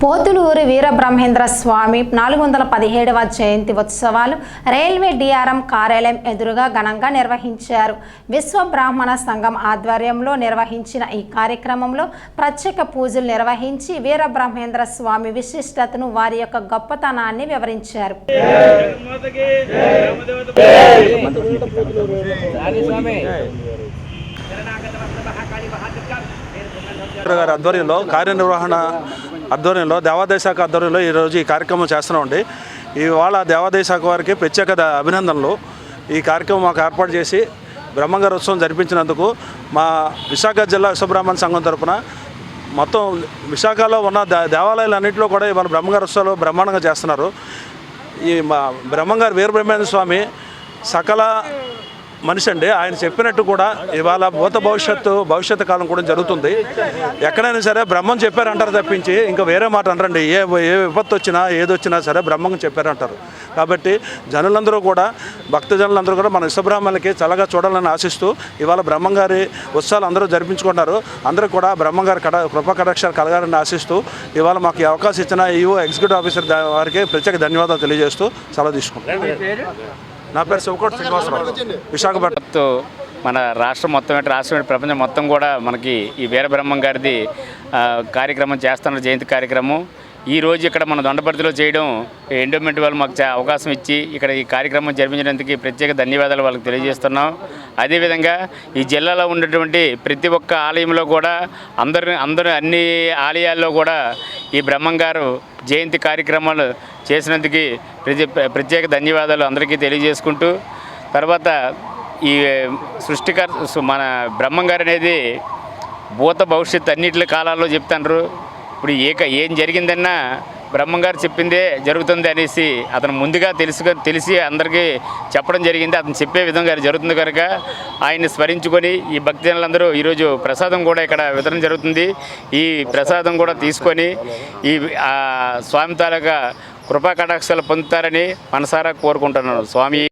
పోతులూరి వీరబ్రహ్మేంద్ర స్వామి నాలుగు వందల పదిహేడవ జయంతి ఉత్సవాలు రైల్వే డిఆర్ఎం కార్యాలయం ఎదురుగా ఘనంగా నిర్వహించారు. విశ్వ బ్రాహ్మణ సంఘం ఆధ్వర్యంలో నిర్వహించిన ఈ కార్యక్రమంలో ప్రత్యేక పూజలు నిర్వహించి వీరబ్రహ్మేంద్ర స్వామి విశిష్టతను వారి యొక్క గొప్పతనాన్ని వివరించారు. గారి ఆధ్వర్యంలో కార్యనిర్వహణ ఆధ్వర్యంలో దేవాదాయ శాఖ ఆధ్వర్యంలో ఈరోజు ఈ కార్యక్రమం చేస్తున్నామండి ఇవాళ దేవాదాయ శాఖ వారికి ప్రత్యేక అభినందనలు. ఈ కార్యక్రమం మాకు ఏర్పాటు చేసి బ్రహ్మంగారి ఉత్సవం జరిపించినందుకు మా విశాఖ జిల్లా విశ్వబ్రాహ్మణ సంఘం తరపున మొత్తం విశాఖలో ఉన్న దేవాలయాలన్నింటిలో కూడా ఇవాళ బ్రహ్మంగారి ఉత్సవాలు బ్రహ్మాండంగా చేస్తున్నారు. ఈ మా బ్రహ్మంగారు వీరబ్రహ్మేంద్ర స్వామి సకల మనిషి అండి. ఆయన చెప్పినట్టు కూడా ఇవాళ భూత భవిష్యత్తు భవిష్యత్తు కాలం కూడా జరుగుతుంది. ఎక్కడైనా సరే బ్రహ్మం చెప్పారంటారు తప్పించి ఇంకా వేరే మాట అంటారండి ఏ ఏ విపత్తు వచ్చినా ఏది వచ్చినా సరే బ్రహ్మం చెప్పారంటారు. కాబట్టి జనులందరూ కూడా భక్తజనులందరూ కూడా మన విశ్వబ్రాహ్మణులకి చల్లగా చూడాలని ఆశిస్తూ ఇవాళ బ్రహ్మంగారి ఉత్సవాలు అందరూ జరిపించుకుంటారు అందరూ కూడా బ్రహ్మంగారి కడ కృప కటాక్షాలు కలగాలని ఆశిస్తూ ఇవాళ మాకు ఈ అవకాశం ఇచ్చిన ఈఓ ఎగ్జిక్యూటివ్ ఆఫీసర్ వారికి ప్రత్యేక ధన్యవాదాలు తెలియజేస్తూ సెలవు తీసుకుంటాం నా పేరు శివకోట శ్రీనివాసరావు. విశాఖపట్నంతో మన రాష్ట్రం మొత్తం ఏంటి రాష్ట్రం ఏంటి ప్రపంచం మొత్తం కూడా మనకి ఈ వీరబ్రహ్మం గారిది కార్యక్రమం చేస్తున్న జయంతి కార్యక్రమం. ఈ రోజు ఇక్కడ మన దొండపర్తిలో చేయడం ఎండోమెంట్ వాళ్ళు మాకు అవకాశం ఇచ్చి ఇక్కడ ఈ కార్యక్రమం జరిపించినందుకు ప్రత్యేక ధన్యవాదాలు వాళ్ళకి తెలియజేస్తున్నాం. అదేవిధంగా ఈ జిల్లాలో ఉన్నటువంటి ప్రతి ఒక్క ఆలయంలో కూడా అందరు అందరూ అన్ని ఆలయాల్లో కూడా ఈ బ్రహ్మం గారు జయంతి కార్యక్రమాలు చేసినందుకు ప్రతి ప్రత్యేక ధన్యవాదాలు అందరికీ తెలియజేసుకుంటూ తర్వాత ఈ సృష్టికర్ మన బ్రహ్మం గారు అనేది భూత భవిష్యత్తు అన్నింటి కాలాల్లో చెప్తాండ్రు. ఇప్పుడు ఏ ఏం జరిగిందన్నా బ్రహ్మంగారు చెప్పిందే జరుగుతుంది అనేసి అతను ముందుగా తెలుసు తెలిసి అందరికీ చెప్పడం జరిగింది. అతను చెప్పే విధంగా జరుగుతుంది కనుక ఆయన్ని స్మరించుకొని ఈ భక్తజనులందరూ ఈరోజు ప్రసాదం కూడా ఇక్కడ వితరణ జరుగుతుంది. ఈ ప్రసాదం కూడా తీసుకొని ఈ స్వామి తాలూకా కృపా కటాక్షాలు పొందుతారని మనసారా కోరుకుంటున్నాను. స్వామి